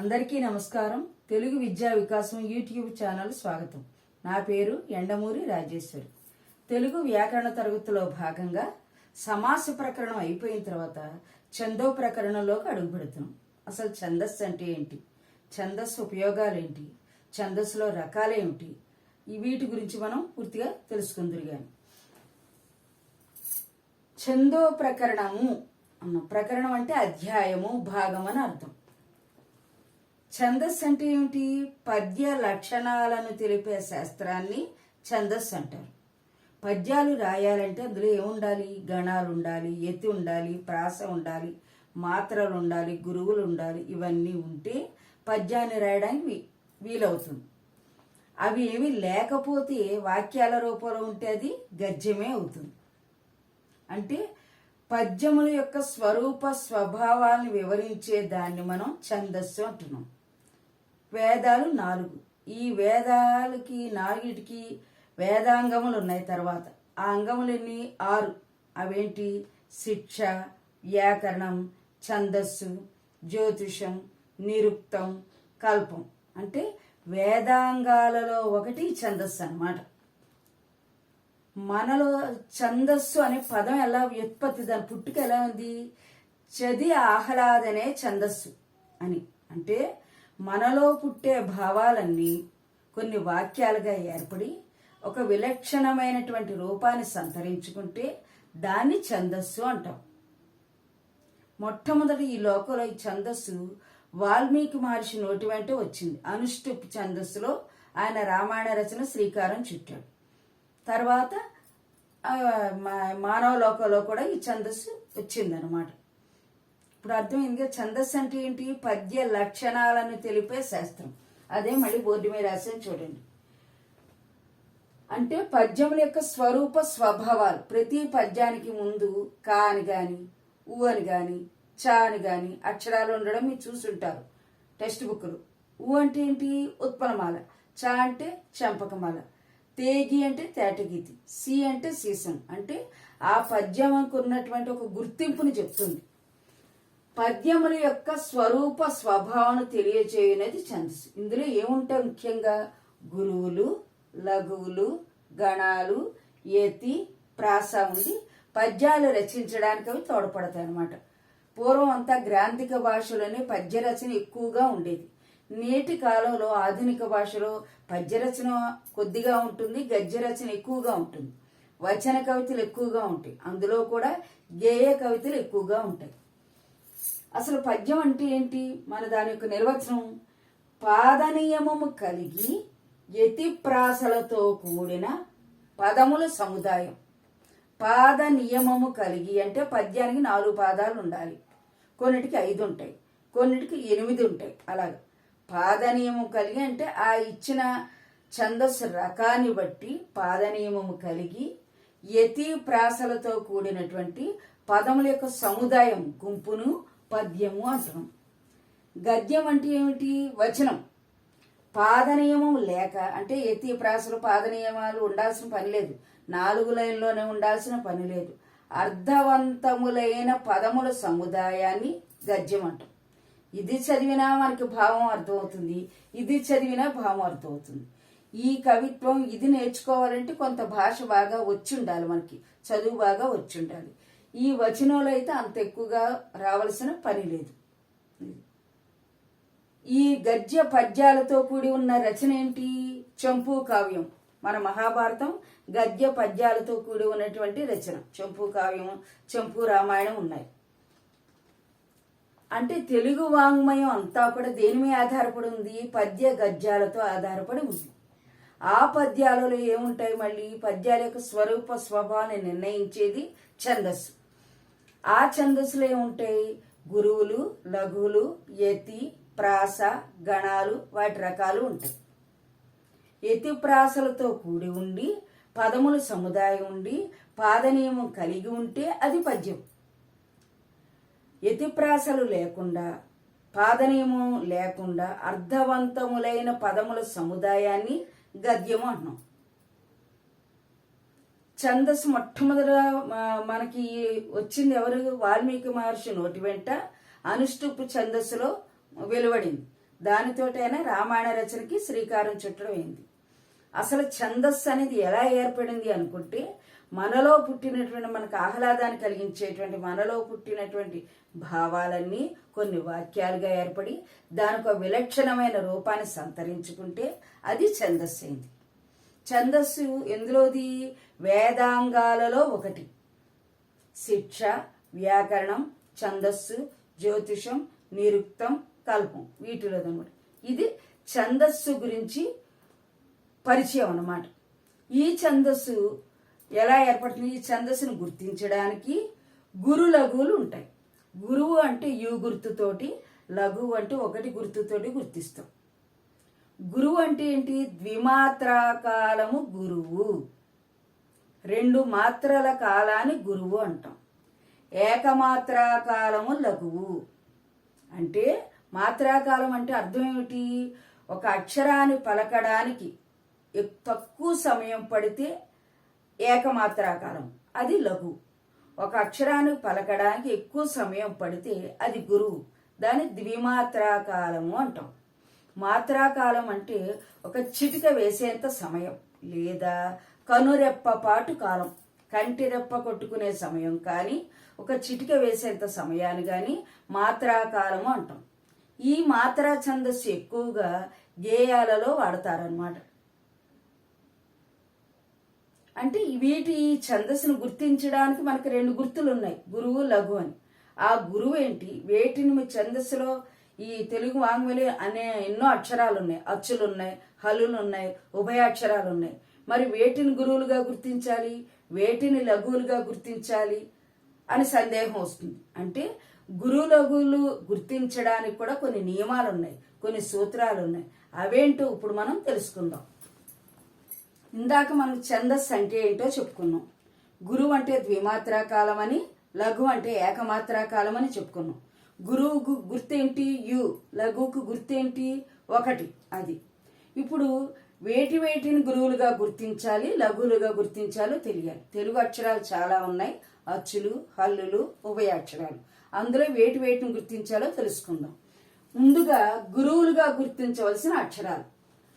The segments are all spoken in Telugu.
అందరికీ నమస్కారం. తెలుగు విద్యా వికాసం యూట్యూబ్ ఛానల్ స్వాగతం. నా పేరు ఎండమూరి రాజేశ్వరి. తెలుగు వ్యాకరణ తరగతిలో భాగంగా సమాస ప్రకరణం అయిపోయిన తర్వాత ఛందో ప్రకరణంలోకి అడుగు పెడుతున్నాం. అసలు ఛందస్సు అంటే ఏంటి? ఛందస్సు ఉపయోగాలు ఏంటి ఛందస్సులో రకాలేమిటి? ఈ వీటి గురించి మనం పూర్తిగా తెలుసుకుందరు కానీ ఛందో ప్రకరణము అన్న ప్రకరణం అంటే అధ్యాయము భాగం అని అర్థం. ఛందస్సు అంటే ఏమిటి? పద్య లక్షణాలను తెలిపే శాస్త్రాన్ని ఛందస్సు అంటారు. పద్యాలు రాయాలంటే అందులో ఏముండాలి? గణాలు ఉండాలి ఎత్తి ఉండాలి ప్రాస ఉండాలి మాత్రలు ఉండాలి గురువులు ఉండాలి ఇవన్నీ ఉంటే పద్యాన్ని రాయడానికి వీ- వీలవుతుంది. అవి ఏమి లేకపోతే వాక్యాల రూపంలో ఉంటే అది గద్యమే అవుతుంది. అంటే పద్యముల యొక్క స్వరూప స్వభావాన్ని వివరించే దాన్ని మనం ఛందస్సు అంటున్నాం. వేదాలు నాలుగు. ఈ వేదాలకి నాలుగిటికి వేదాంగములు ఉన్నాయి తర్వాత. ఆ అంగములన్నీ ఆరు. అవేంటి? శిక్ష వ్యాకరణం ఛందస్సు జ్యోతిషం నిరుక్తం కల్పం. అంటే వేదాంగాలలో ఒకటి ఛందస్సు అన్నమాట. మనలో ఛందస్సు అనే పదం ఎలా వ్యుత్పత్తి దాని పుట్టుక ఎలా ఉంది? చది ఆహ్లాదనే ఛందస్సు అని. అంటే మనలో పుట్టే భావాలన్నీ కొన్ని వాక్యాలుగా ఏర్పడి ఒక విలక్షణమైనటువంటి రూపాన్ని సంతరించుకుంటే దాన్ని ఛందస్సు అంటాం. మొట్టమొదటి ఈ లోకంలో ఈ ఛందస్సు వాల్మీకి మహర్షి నోటి వెంట వచ్చింది. అనుష్టుప్ ఛందస్సులో ఆయన రామాయణ రచన శ్రీకారం చుట్టాడు. తర్వాత మా- మానవ లోకంలో కూడా ఈ ఛందస్సు వచ్చిందనమాట ఇప్పుడు అర్థమైంది ఛందస్సు అంటే ఏంటి? పద్య లక్షణాలను తెలిపే శాస్త్రం. అదే మళ్ళీ బోర్డు మీద రాసాను చూడండి. అంటే పద్యముల యొక్క స్వరూప స్వభావాలు. ప్రతి పద్యానికి ముందు కా అని గాని ఊ అని కానీ చా అని కానీ అక్షరాలు ఉండడం మీరు చూసుంటారు. టెక్స్ట్ బుక్లు ఊ అంటే ఏంటి? ఉత్పలమాల. చా అంటే చంపకమాల. తేగి అంటే తేటగీతి. సి అంటే సీసం. అంటే ఆ పద్యం ఉన్నటువంటి ఒక గుర్తింపుని చెప్తుంది. పద్యముల యొక్క స్వరూప స్వభావాన్ని తెలియజేయనేది ఛందస్సు. ఇందులో ఏముంటాయి ముఖ్యంగా? గురువులు లఘువులు గణాలు ఏతి ప్రాస పద్యాలు రచించడానికి అవి తోడ్పడతాయి అన్నమాట. పూర్వం అంతా గ్రాంధిక భాషలోనే పద్యరచన ఎక్కువగా ఉండేది. నేటి కాలంలో ఆధునిక భాషలో పద్యరచన కొద్దిగా ఉంటుంది గద్య రచన ఎక్కువగా ఉంటుంది. వచన కవితలు ఎక్కువగా ఉంటాయి. అందులో కూడా గేయ కవితలు ఎక్కువగా ఉంటాయి. అసలు పద్యం అంటే ఏంటి? మన దాని యొక్క నిర్వచనం పాదనియమము కలిగి యతి ప్రాసలతో కూడిన పదముల సముదాయం. పాద నియమము కలిగి అంటే పద్యానికి నాలుగు పాదాలు ఉండాలి. కొన్నిటికి ఐదు ఉంటాయి కొన్నిటికి ఎనిమిది ఉంటాయి. అలాగే. పాద నియమం కలిగి అంటే ఆ ఇచ్చిన ఛందస్సు రకాన్ని బట్టి పాద నియమము కలిగి యతి ప్రాసలతో కూడినటువంటి పదముల యొక్క సముదాయం గుంపును పద్యము అంటాం. గద్యం అంటే ఏమిటి? వచనం. పాదనియమం లేక అంటే ఎత్తి ప్రాసలు పాదనియమాలు ఉండాల్సిన పని లేదు. నాలుగు లైన్లోనే ఉండాల్సిన పని లేదు. అర్థవంతములైన పదముల సముదాయాన్ని గద్యం అంటాం. ఇది చదివినా మనకి భావం అర్థమవుతుంది. ఇది చదివినా భావం అర్థమవుతుంది. ఈ కవిత్వం ఇది నేర్చుకోవాలంటే కొంత భాష బాగా వచ్చి ఉండాలి మనకి. చదువు బాగా వచ్చి ఉండాలి. ఈ వచనంలో అయితే అంత ఎక్కువగా రావాల్సిన పని లేదు. ఈ గద్య పద్యాలతో కూడి ఉన్న రచన ఏంటి? చంపు కావ్యం. మన మహాభారతం గద్య పద్యాలతో కూడి ఉన్నటువంటి రచన. చంపు కావ్యం చంపు రామాయణం ఉన్నాయి. అంటే తెలుగు వాంగ్మయం అంతా కూడా దేని మీద ఆధారపడి ఉంది? పద్య గద్యాలతో ఆధారపడి ఉంది. ఆ పద్యాలలో ఏముంటాయి మళ్ళీ? పద్యాల యొక్క స్వరూప స్వభావాన్ని నిర్ణయించేది ఛందస్సు. ఆ ఛందస్సులే ఉంటాయి. గురువులు లఘువులు యతి ప్రాస గణాలు వాటి రకాలు ఉంటాయి. యతి ప్రాసలతో కూడి ఉండి పదముల సముదాయం ఉండి పాదనియమం కలిగి ఉంటే అది పద్యం. యతిప్రాసలు లేకుండా పాదనియమం లేకుండా అర్థవంతములైన పదముల సముదాయాన్ని గద్యము అంటున్నాం. ఛందస్సు మొట్టమొదట మనకి వచ్చింది ఎవరు? వాల్మీకి మహర్షి నోటి వెంట అనుష్టుపు ఛందస్సులో వెలువడింది. దానితోటైనా రామాయణ రచనకి శ్రీకారం చుట్టడం అయింది. అసలు ఛందస్సు అనేది ఎలా ఏర్పడింది అనుకుంటే మనలో పుట్టినటువంటి మనకు ఆహ్లాదాన్ని కలిగించేటువంటి మనలో పుట్టినటువంటి భావాలన్నీ కొన్ని వాక్యాలుగా ఏర్పడి దానికి ఒక విలక్షణమైన రూపాన్ని సంతరించుకుంటే అది ఛందస్సు అయింది. ఛందస్సు ఎందులోది? వేదాంగాలలో ఒకటి. శిక్ష వ్యాకరణం ఛందస్సు జ్యోతిషం నిరుక్తం కల్పం. వీటిలో అనమాట ఇది ఛందస్సు గురించి పరిచయం అన్నమాట. ఈ ఛందస్సు ఎలా ఏర్పడుతుంది? ఈ ఛందస్సును గుర్తించడానికి గురు లఘువులు ఉంటాయి. గురువు అంటే యు గుర్తుతోటి లఘువు అంటే ఒకటి గుర్తుతోటి గుర్తిస్తాం. గురువు అంటే ఏంటి? ద్విమాత్రాకాలము గురువు. రెండు మాత్రల కాలాన్ని గురువు అంటాం. ఏకమాత్రాకాలము లఘువు. అంటే మాత్రాకాలం అంటే అర్థం ఏమిటి? ఒక అక్షరాన్ని పలకడానికి తక్కువ సమయం పడితే ఏకమాత్రాకాలం అది లఘు. ఒక అక్షరాన్ని పలకడానికి ఎక్కువ సమయం పడితే అది గురువు. దాన్ని ద్విమాత్రాకాలము అంటాం. మాత్రాకాలం అంటే ఒక చిటిక వేసేంత సమయం లేదా కనురెప్ప పాటు కాలం. కంటి రెప్ప కొట్టుకునే సమయం కానీ ఒక చిటిక వేసేంత సమయాన్ని కానీ మాత్రాకాలము అంటాం. ఈ మాత్రా ఛందస్సు ఎక్కువగా గేయాలలో వాడతారనమాట అంటే వీటి ఈ ఛందస్సును గుర్తించడానికి మనకి రెండు గుర్తులు ఉన్నాయి గురువు లఘు అని. ఆ గురువు ఏంటి? వేటిని మీ ఛందస్సులో ఈ తెలుగు వాంగ్మూలి అనే ఎన్నో అక్షరాలు ఉన్నాయి అచ్చులు ఉన్నాయి హలులు ఉన్నాయి ఉభయాక్షరాలు ఉన్నాయి మరి వేటిని గురువులుగా గుర్తించాలి? వేటిని లఘువులుగా గుర్తించాలి? అని సందేహం వస్తుంది. అంటే గురు లఘువులు గుర్తించడానికి కూడా కొన్ని నియమాలు ఉన్నాయి కొన్ని సూత్రాలు ఉన్నాయి అవేంటో ఇప్పుడు మనం తెలుసుకుందాం. ఇందాక మనం ఛందస్సు అంటే ఏంటో చెప్పుకున్నాం. గురువు అంటే ద్విమాత్రాకాలం అని లఘు అంటే ఏకమాత్రాకాలం అని చెప్పుకున్నాం. గురువుకు గుర్తేంటి? యు. లఘువుకు గుర్తేంటి? ఒకటి. అది. ఇప్పుడు వేటి వేటిని గురువులుగా గుర్తించాలి లఘువులుగా గుర్తించాలో తెలియాలి. తెలుగు అక్షరాలు చాలా ఉన్నాయి. అచ్చులు హల్లులు ఉభయాక్షరాలు. అందులో వేటి వేటిని గుర్తించాలో తెలుసుకుందాం. ముందుగా గురువులుగా గుర్తించవలసిన అక్షరాలు.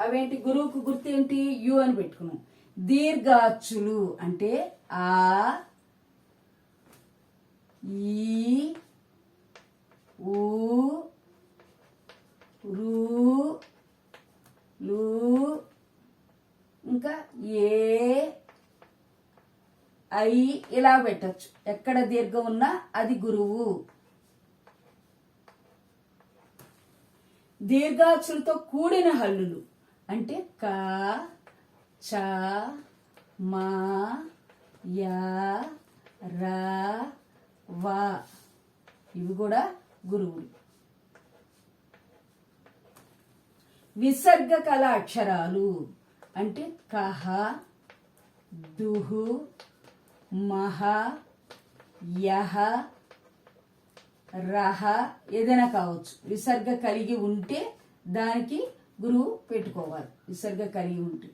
అవేంటి? గురువుకు గుర్తు ఏంటి యు అని పెట్టుకున్నాం. దీర్ఘాచులు అంటే ఆ ఈ ఊ రు లు ఇంకా ఏ ఐ ఇలా పెట్టచ్చు. ఎక్కడ దీర్ఘం ఉన్నా అది గురువు. దీర్ఘాక్షులతో కూడిన హల్లులు అంటే క చ మా యా రా వా. ఇవి కూడా గురువులు. విసర్గ కళ అక్షరాలు అంటే కహ దుహు మహ యహ రహ ఏదైనా కావచ్చు. విసర్గ కలిగి ఉంటే దానికి గురువు పెట్టుకోవాలి. విసర్గ కలిగి ఉంటే.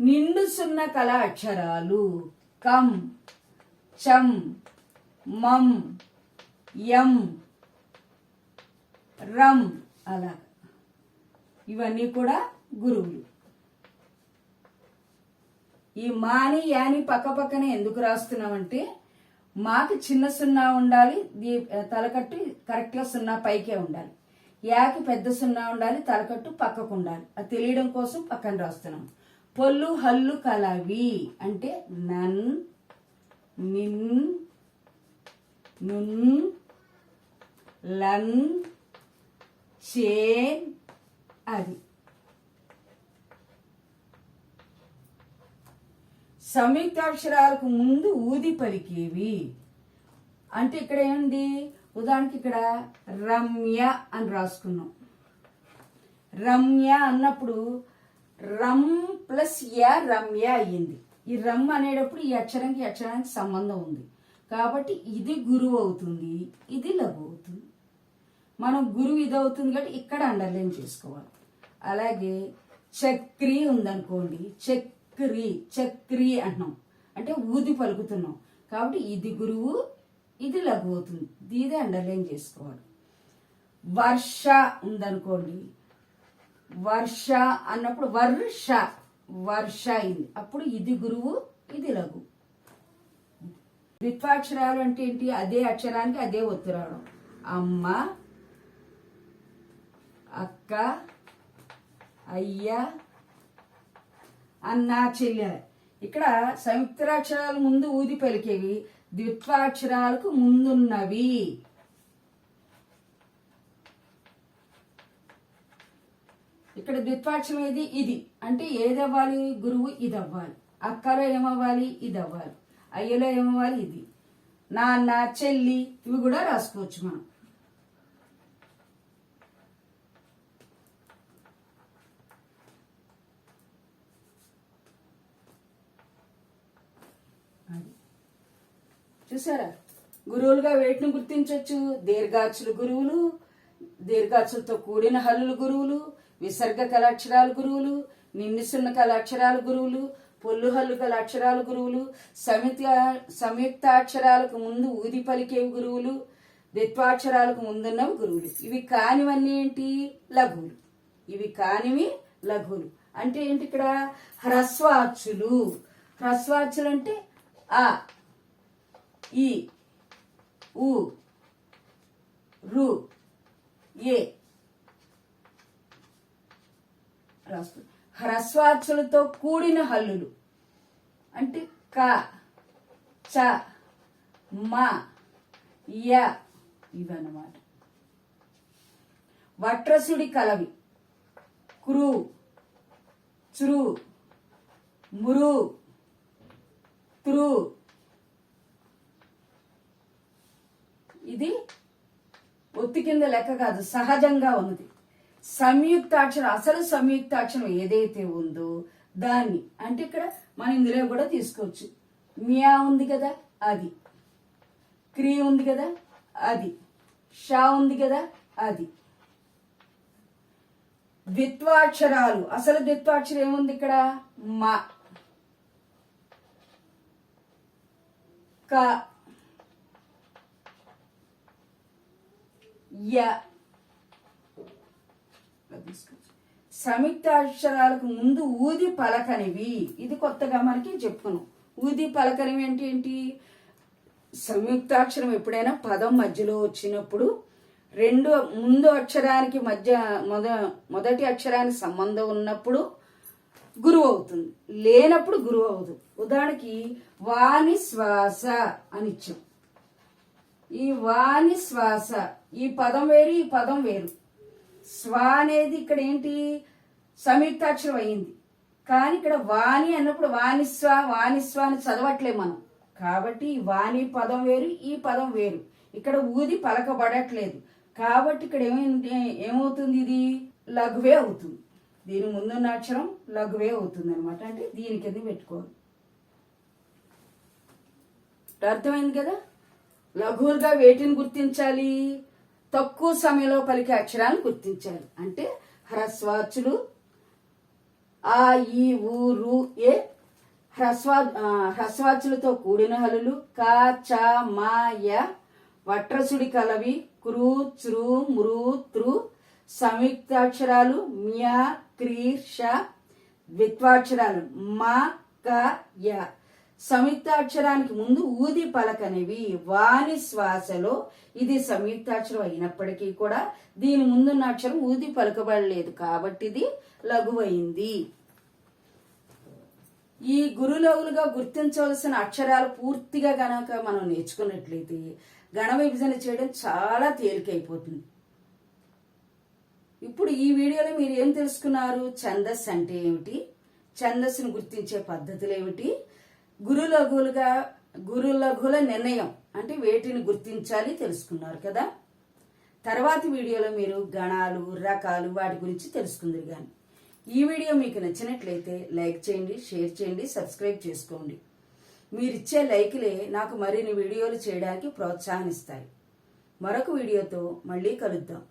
నిండు సున్న కళ అక్షరాలు కం చం మం యం రం అలా. ఇవన్నీ కూడా గురువులు. ఈ మాని యాని పక్క పక్కనే ఎందుకు రాస్తున్నామంటే మాకి చిన్న సున్నా ఉండాలి దీ- తలకట్టు కరెక్ట్గా సున్నా పైకే ఉండాలి. యాకి పెద్ద సున్నా ఉండాలి తలకట్టు పక్కకు ఉండాలి. అది తెలియడం కోసం పక్కన రాస్తున్నాం. పొల్లు హల్లు కలవి అంటే నన్ నిన్ నున్ లన్ చేన్ అది సంయుక్తాక్షరాలకు ముందు ఊది పలికేవి. అంటే ఇక్కడ ఏముంది? ఉదాహరణకి ఇక్కడ రమ్య అని రాసుకున్నాం. రమ్య అన్నప్పుడు రమ్ ప్లస్ య రమ్య అయ్యింది. ఈ రమ్ అనేటప్పుడు ఈ అక్షరంకి అక్షరానికి సంబంధం ఉంది. కాబట్టి ఇది గురువు అవుతుంది ఇది లఘు అవుతుంది. మనం గురువు ఇది అవుతుంది కాబట్టి ఇక్కడ అండర్లైన్ చేసుకోవాలి. అలాగే చక్రి ఉందనుకోండి చక్రి చక్రి అంటున్నాం. అంటే ఊది పలుకుతున్నాం. కాబట్టి ఇది గురువు ఇది లఘు అవుతుంది. ఇది అండర్లైన్ చేసుకోవాలి. వర్ష ఉందనుకోండి వర్ష అన్నప్పుడు వర్ష వర్ష అయింది. అప్పుడు ఇది గురువు ఇది లఘు. ద్విత్వాక్షరాలు అంటే ఏంటి? అదే అక్షరానికి అదే ఒత్తు రావడం అమ్మ అక్క అయ్య అన్న చెల్లె. ఇక్కడ సంయుక్తాక్షరాలు ముందు ఊది పలికేవి ద్విత్వాక్షరాలకు ముందున్నవి. ఇక్కడ ద్విత్వాక్షరం ఏది? ఇది. అంటే ఏది అవ్వాలి గురువు ఇది అవ్వాలి అక్కలో ఏమవ్వాలి? ఇది అవ్వాలి అయ్యలో ఏమవ్వాలి? ఇది. నాన్న చెల్లి ఇవి కూడా రాసుకోవచ్చు మనం. చూసారా? గురువులుగా వేటిని గుర్తించవచ్చు దీర్ఘాచులు గురువులు దీర్ఘాచులతో కూడిన హల్లులు గురువులు విసర్గ కళాక్షరాలు గురువులు నిన్నిసున్న కళాక్షరాలు గురువులు పొల్లు హల్లు కళాక్షరాలు అక్షరాలు గురువులు సంయుక్త సంయుక్తాక్షరాలకు ముందు ఊది పలికేవి గురువులు ద్విత్వాక్షరాలకు ముందున్నవి గురువులు. ఇవి కానివన్నీ ఏంటి? లఘువులు. ఇవి కానివి లఘువులు. అంటే ఏంటి ఇక్కడ? హ్రస్వాచ్చులు. హ్రస్వాచులు అంటే ఆ ఈ ఉ రు ఏ. రాసుకో హ్రస్వాచులతో కూడిన హల్లులు. అంటే క చ మ య ఇవన్నమాట. వట్రసుడి కలవి. క్రు చ్రు మురు త్రు. ఇది ఒత్తి కింద లెక్క కాదు సహజంగా ఉన్నది. సంయుక్తాక్షరం అసలు సంయుక్తాక్షరం ఏదైతే ఉందో దాన్ని అంటే ఇక్కడ మనం ఇందులో కూడా తీసుకోవచ్చు. మియా ఉంది కదా అది. క్రీ ఉంది కదా అది. షా ఉంది కదా అది. ద్విత్వాక్షరాలు. అసలు ద్విత్వాక్షరం ఏముంది ఇక్కడ? మా. క. య. సంయుక్త అక్షరాలకు ముందు ఊది పలకనివి. ఇది కొత్తగా మనకి చెప్పుకున్నాం. ఊది పలకనివి అంటే ఏంటి? సంయుక్తాక్షరం ఎప్పుడైనా పదం మధ్యలో వచ్చినప్పుడు రెండు ముందు అక్షరానికి మధ్య మొద మొదటి అక్షరానికి సంబంధం ఉన్నప్పుడు గురువు అవుతుంది. లేనప్పుడు గురువు అవుతుంది ఉదాహరణకి వాణి శ్వాస అని ఇచ్చాం. ఈ వాణి శ్వాస. ఈ పదం వేరు ఈ పదం వేరు. స్వా అనేది ఇక్కడ ఏంటి? సంయుక్తాక్షరం అయింది కానీ ఇక్కడ వాణి అన్నప్పుడు వాణిస్వ వాణిస్వ అని చదవట్లే మనం. కాబట్టి ఈ వాణి పదం వేరు ఈ పదం వేరు. ఇక్కడ ఊది పలకబడట్లేదు. కాబట్టి ఇక్కడ ఏమైంది ఏమవుతుంది ఇది? లఘువే అవుతుంది. దీని ముందున్న అక్షరం లఘువే అవుతుంది అనమాట అంటే దీని కింద పెట్టుకోవాలి? అర్థమైంది కదా? లఘువుగా వేటిని గుర్తించాలి? తక్కువ సమయంలో పలికే అక్షరాలను గుర్తించాలి. అంటే హ్రస్వాచులు ఆ ఈ ఊరు ఏ. హ్రస్వా హ్రస్వాచులతో కూడిన హలులు. క చ మా య. వట్రసుడి కలవి. క్రు చ్రు మృ త్రు. సంయుక్తాక్షరాలు. మ్య క్రీ ష ద్విత్వాక్షరాలు. మా క య. సంయుక్తాక్షరానికి ముందు ఊది పలకనేవి వాని శ్వాసలో. ఇది సంయుక్తాక్షరం అయినప్పటికీ కూడా దీని ముందున్న అక్షరం ఊది పలకబడలేదు కాబట్టి ఇది లఘువైంది. ఈ గురులవులుగా గుర్తించవలసిన అక్షరాలు పూర్తిగా గనక మనం నేర్చుకున్నట్లయితే గణ విభజన చేయడం చాలా తేలికైపోతుంది. ఇప్పుడు ఈ వీడియోలో మీరు ఏం తెలుసుకున్నారు? ఛందస్సు అంటే ఏమిటి? ఛందస్సును గుర్తించే పద్ధతులు ఏమిటి? గురులఘులుగా గురులఘుల నిర్ణయం అంటే వేటిని గుర్తించాలి తెలుసుకున్నారు కదా? తర్వాతి వీడియోలో మీరు గణాలు రకాలు వాటి గురించి తెలుసుకుందరు కానీ ఈ వీడియో మీకు నచ్చినట్లయితే లైక్ చేయండి షేర్ చేయండి సబ్స్క్రైబ్ చేసుకోండి. మీరిచ్చే లైక్లే నాకు మరిన్ని వీడియోలు చేయడానికి ప్రోత్సాహనిస్తాయి మరొక వీడియోతో మళ్ళీ కలుద్దాం.